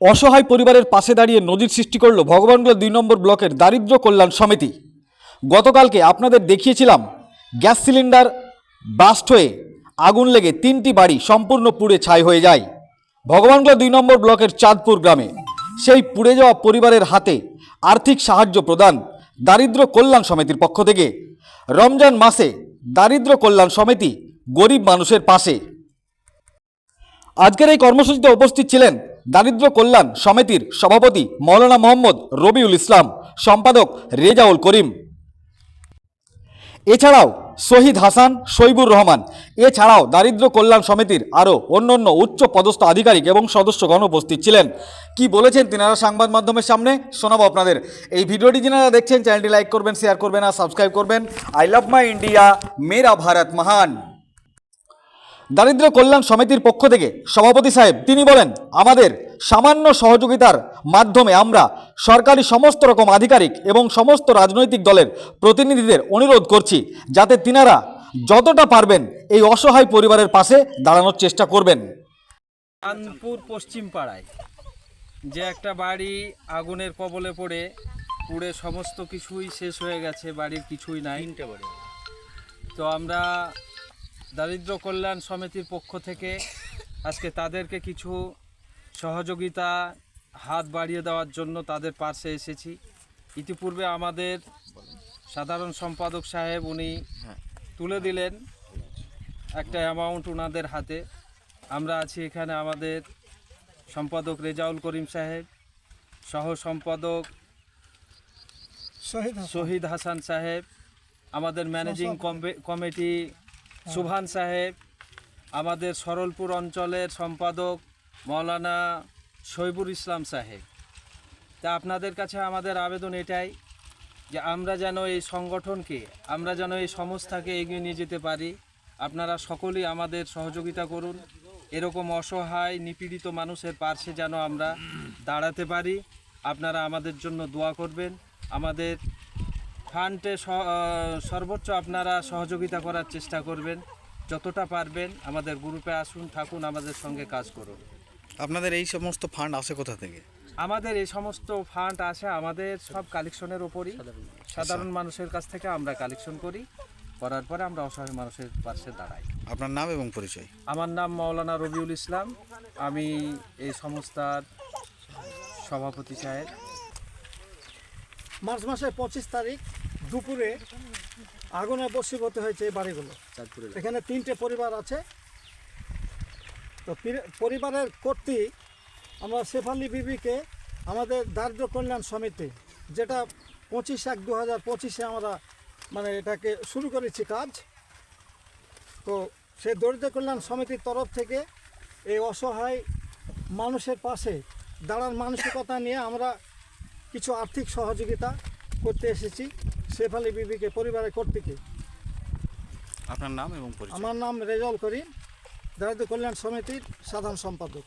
অসহায় পরিবারের পাশে দাঁড়িয়ে নজির সৃষ্টি করল ভগবানগোলা দুই নম্বর ব্লকের দারিদ্র কল্যাণ সমিতি। গতকালকে আপনাদের দেখিয়েছিলাম, গ্যাস সিলিন্ডার ব্লাস্ট হয়ে আগুন লেগে তিনটি বাড়ি সম্পূর্ণ পুড়ে ছাই হয়ে যায়। ভগবানগোলা দুই নম্বর ব্লকের চাঁদপুর গ্রামে। সেই পুড়ে যাওয়া পরিবারের হাতে আর্থিক সাহায্য প্রদান দারিদ্র কল্যাণ সমিতির পক্ষ থেকে। রমজান মাসে দারিদ্র কল্যাণ সমিতি গরিব মানুষের পাশে। আজকের এই কর্মসূচিতে উপস্থিত ছিলেন দারিদ্র কল্যাণ সমিতির সভাপতি মৌলানা মোহাম্মদ রবিউল ইসলাম, সম্পাদক রেজাউল করিম। এছাড়াও শহীদ হাসান শৈবুর রহমান। এছাড়াও দারিদ্র কল্যাণ সমিতির আরও অন্যান্য উচ্চ পদস্থ আধিকারিক এবং সদস্যগণ উপস্থিত ছিলেন। কি বলেছেন তিনারা সংবাদ মাধ্যমের সামনে? শোনাবো আপনাদের। এই ভিডিওটি যিনারা দেখছেন, চ্যানেলটি লাইক করবেন, শেয়ার করবেন আর সাবস্ক্রাইব করবেন। আই লাভ মাই ইন্ডিয়া, মেরা ভারত মহান। দারিদ্র কল্যাণ সমিতির পক্ষ থেকে সভাপতি সাহেব তিনি বলেন আমাদের সামান্য সহযোগিতার মাধ্যমে আমরা সরকারি সমস্ত রকম আধিকারিক এবং সমস্ত রাজনৈতিক দলের প্রতিনিধিদের অনুরোধ করছি যাতে তিনারা যতটা পারবেন এই অসহায় পরিবারের পাশে দাঁড়ানোর চেষ্টা করবেন। কানপুর পশ্চিম পাড়ায় যে একটা বাড়ি আগুনের কবলে পড়ে পুড়ে সমস্ত কিছুই শেষ হয়ে গেছে বাড়ির কিছুই নাই। তো আমরা দারিদ্র কল্যাণ সমিতির পক্ষ থেকে আজকে তাদেরকে কিছু সহযোগিতা হাত বাড়িয়ে দেওয়ার জন্য তাদের পাশে এসেছি। ইতিপূর্বে আমাদের সাধারণ সম্পাদক সাহেব উনি তুলে দিলেন একটা অ্যামাউন্ট ওনাদের হাতে। আমরা আছি এখানে আমাদের সম্পাদক রেজাউল করিম সাহেব সহ সম্পাদক শহীদ শহীদ হাসান সাহেব আমাদের ম্যানেজিং কমিটি সুভান সাহেব, আমাদের সরলপুর অঞ্চলের সম্পাদক মৌলানা শৈবুর ইসলাম সাহেব। তা আপনাদের কাছে আমাদের আবেদন এটাই যে আমরা যেন এই সংগঠনকে, আমরা যেন এই সংস্থাকে এগিয়ে নিয়ে যেতে পারি। আপনারা সকলেই আমাদের সহযোগিতা করুন। এরকম অসহায়, নিপীড়িত মানুষের পার্শ্বে যেন আমরা দাঁড়াতে পারি। আপনারা আমাদের জন্য দোয়া করবেন। আমাদের ফান্ডে স- সর্বোচ্চ আপনারা সহযোগিতা করার চেষ্টা করবেন। যতটা পারবেন আমাদের গ্রুপে আসুন থাকুন আমাদের সঙ্গে কাজ করুন। আপনাদের এই সমস্ত ফান্ড আসে কোথা থেকে? আমাদের এই সমস্ত ফান্ড আসে আমাদের সব কালেকশনের ওপরই। সাধারণ মানুষের কাছ থেকে আমরা কালেকশন করি। করার পরে আমরা অসহায় মানুষের পাশে দাঁড়াই। আপনার নাম এবং পরিচয়? আমার নাম মাওলানা রবিউল ইসলাম। আমি এই সংস্থার সভাপতি সাহেব। মার্চ মাসের পঁচিশ তারিখ দুপুরে আগুনে বসীভূত হয়েছে এই বাড়িগুলো। এখানে তিনটে পরিবার আছে। তো পরিবারের কর্তৃ আমরা শেফালি বিবিকে আমাদের দারিদ্র কল্যাণ সমিতি যেটা পঁচিশ এক দু হাজার পঁচিশে আমরা মানে এটাকে শুরু করেছি কাজ। তো সেই দরিদ্র কল্যাণ সমিতির তরফ থেকে এই অসহায় মানুষের পাশে দাঁড়ার মানসিকতা নিয়ে আমরা কিছু আর্থিক সহযোগিতা করতে এসেছি। শেফ আলী বিবিকে পরিবারের কর্তৃকে। আপনার নাম এবং আমার নাম রেজল করিম দারিদ্র কল্যাণ সমিতির সাধারণ সম্পাদক।